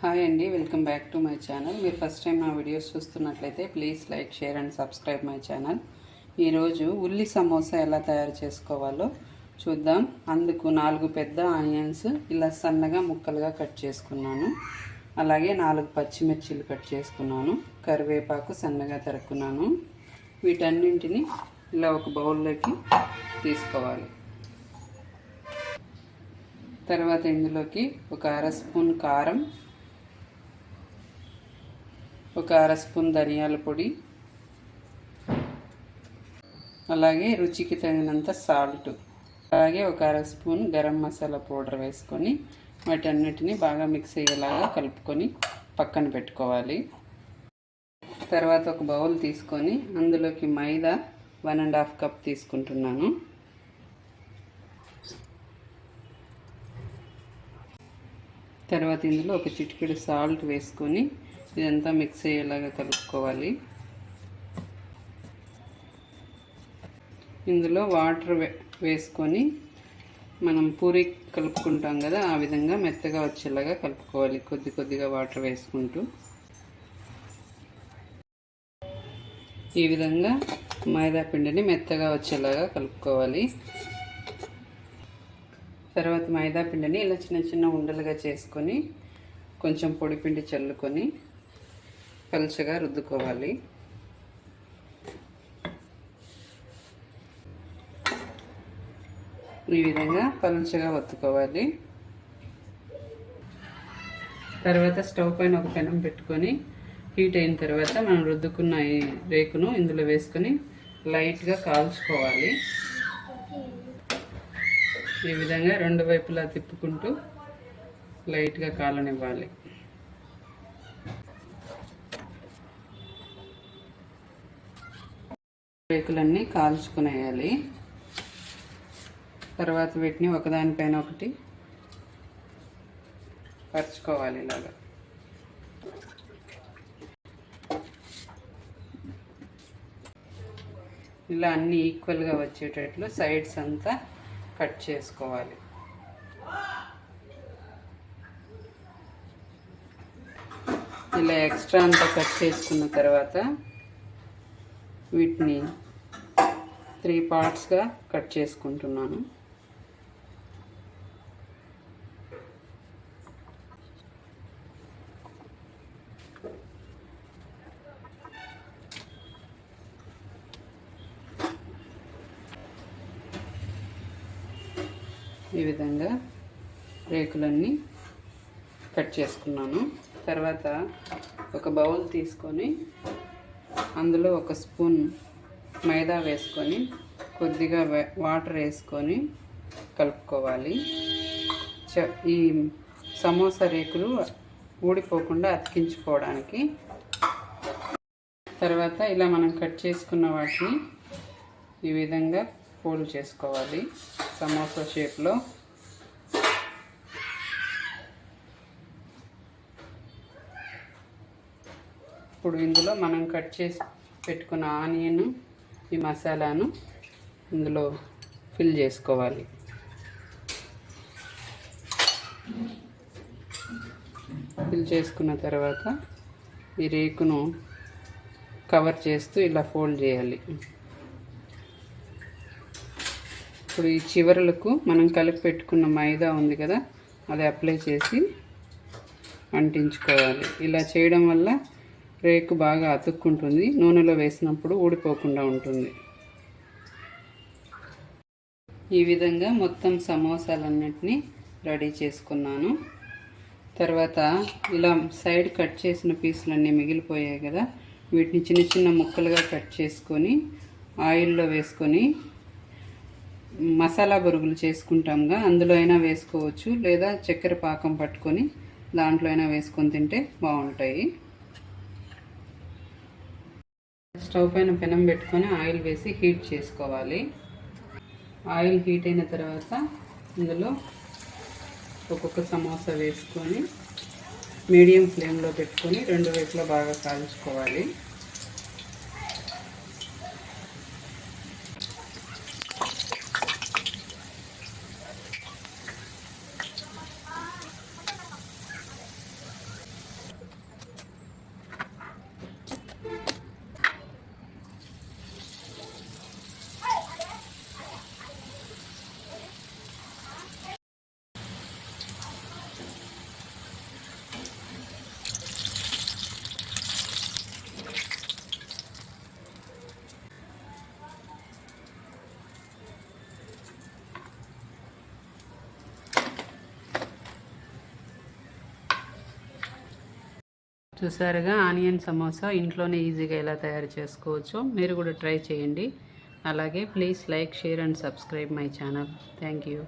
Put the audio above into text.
Hi అండి welcome back to my channel. మీరు first time నా వీడియోస్ చూస్తున్నట్లయితే please like share and subscribe my channel. ఈరోజు ఉల్లి సమోసా ఎలా తయారు చేసుకోవాలో చూద్దాం. అందుకు నాలుగు పెద్ద ఆనియన్స్ ఇలా సన్నగా ముక్కలుగా కట్ చేసుకున్నాను. అలాగే నాలుగు పచ్చిమిర్చిలు కట్ చేసుకున్నాను. కరివేపాకు సన్నగా తరుక్కున్నాను. వీటన్నింటిని ఇలా ఒక బౌల్లోకి తీసుకోవాలి. తర్వాత ఇందులోకి ఒక అర స్పూన్ కారం ఒక అర స్పూన్ ధనియాల పొడి. అలాగే రుచికి తగినంత సాల్ట్. అలాగే ఒక అర స్పూన్ గరం మసాలా పౌడర్ వేసుకొని వాటన్నిటిని బాగా మిక్స్ అయ్యేలాగా కలుపుకొని పక్కన పెట్టుకోవాలి. తర్వాత ఒక బౌల్ తీసుకొని అందులోకి మైదా వన్ అండ్ హాఫ్ కప్ తీసుకుంటున్నాను. తర్వాత ఇందులో ఒక చిటికెడు సాల్ట్ వేసుకొని ఇదంతా మిక్స్ అయ్యేలాగా కలుపుకోవాలి. ఇందులో వాటర్ వేసుకొని మనం పూరి కలుపుకుంటాం కదా ఆ విధంగా మెత్తగా వచ్చేలాగా కలుపుకోవాలి కొద్ది కొద్దిగా వాటర్ వేసుకుంటూ. ఈ విధంగా మైదా పిండిని మెత్తగా వచ్చేలాగా కలుపుకోవాలి. తర్వాత మైదా పిండిని ఇలా చిన్న చిన్న ఉండలుగా చేసుకొని కొంచెం పొడిపిండి చల్లుకొని పలుచగా రుద్దుకోవాలి. ఈ విధంగా పలుచగా ఒత్తుకోవాలి. తర్వాత స్టవ్ పైన ఒక పెనం పెట్టుకొని హీట్ అయిన తర్వాత మనం రుద్దుకున్న ఈ రేకును ఇందులో వేసుకొని లైట్గా కాల్చుకోవాలి. ఈ విధంగా రెండు వైపులా తిప్పుకుంటూ లైట్గా కాలనివ్వాలి. రేకులన్నీ కాల్చుకునేయాలి. తర్వాత వీటిని ఒకదానిపైన ఒకటి పరుచుకోవాలి ఇలాగా. ఇలా అన్నీ ఈక్వల్గా వచ్చేటట్లు సైడ్స్ అంతా కట్ చేసుకోవాలి. ఇలా ఎక్స్ట్రా అంతా కట్ చేసుకున్న తర్వాత వీటిని త్రీ పార్ట్స్గా కట్ చేసుకుంటున్నాను. ఈ విధంగా రేకులన్నీ కట్ చేసుకున్నాను. తర్వాత ఒక బౌల్ తీసుకొని అందులో ఒక స్పూన్ మైదా వేసుకొని కొద్దిగా వాటర్ వేసుకొని కలుపుకోవాలి. చ ఈ సమోసా రేకులు ఊడిపోకుండా అతికించుకోవడానికి. తర్వాత ఇలా మనం కట్ చేసుకున్న వాటిని ఈ విధంగా ఫోల్డ్ చేసుకోవాలి సమోసా షేప్లో. ఇప్పుడు ఇందులో మనం కట్ చేసి పెట్టుకున్న ఆనియన్ ఈ మసాలాను ఇందులో ఫిల్ చేసుకోవాలి. ఫిల్ చేసుకున్న తర్వాత ఈ రేకును కవర్ చేస్తూ ఇలా ఫోల్డ్ చేయాలి. ఇప్పుడు ఈ చివరలకు మనం కలిపి పెట్టుకున్న మైదా ఉంది కదా అది అప్లై చేసి అంటించుకోవాలి. ఇలా చేయడం వల్ల రేకు బాగా అతుక్కుంటుంది. నూనెలో వేసినప్పుడు ఊడిపోకుండా ఉంటుంది. ఈ విధంగా మొత్తం సమోసాలన్నిటినీ రెడీ చేసుకున్నాను. తర్వాత ఇలా సైడ్ కట్ చేసిన పీసులన్నీ మిగిలిపోయాయి కదా. వీటిని చిన్న చిన్న ముక్కలుగా కట్ చేసుకొని ఆయిల్లో వేసుకొని మసాలా బొరుగులు చేసుకుంటాంగా అందులో అయినా వేసుకోవచ్చు. లేదా చక్కెర పాకం పట్టుకొని దాంట్లో అయినా వేసుకొని తింటే బాగుంటాయి. స్టవ్ పైన పెనం పెట్టుకొని ఆయిల్ వేసి హీట్ చేసుకోవాలి. ఆయిల్ హీట్ అయిన తర్వాత ఇందులో ఒక్కొక్క సమోసా వేసుకొని మీడియం ఫ్లేమ్లో పెట్టుకొని రెండు వైపులా బాగా కాల్చుకోవాలి. చూసారుగా ఆనియన్ సమోసా ఇంట్లోనే ఈజీగా ఎలా తయారు చేసుకోవచ్చో మీరు కూడా ట్రై చేయండి. అలాగే please like share and subscribe my channel. Thank you.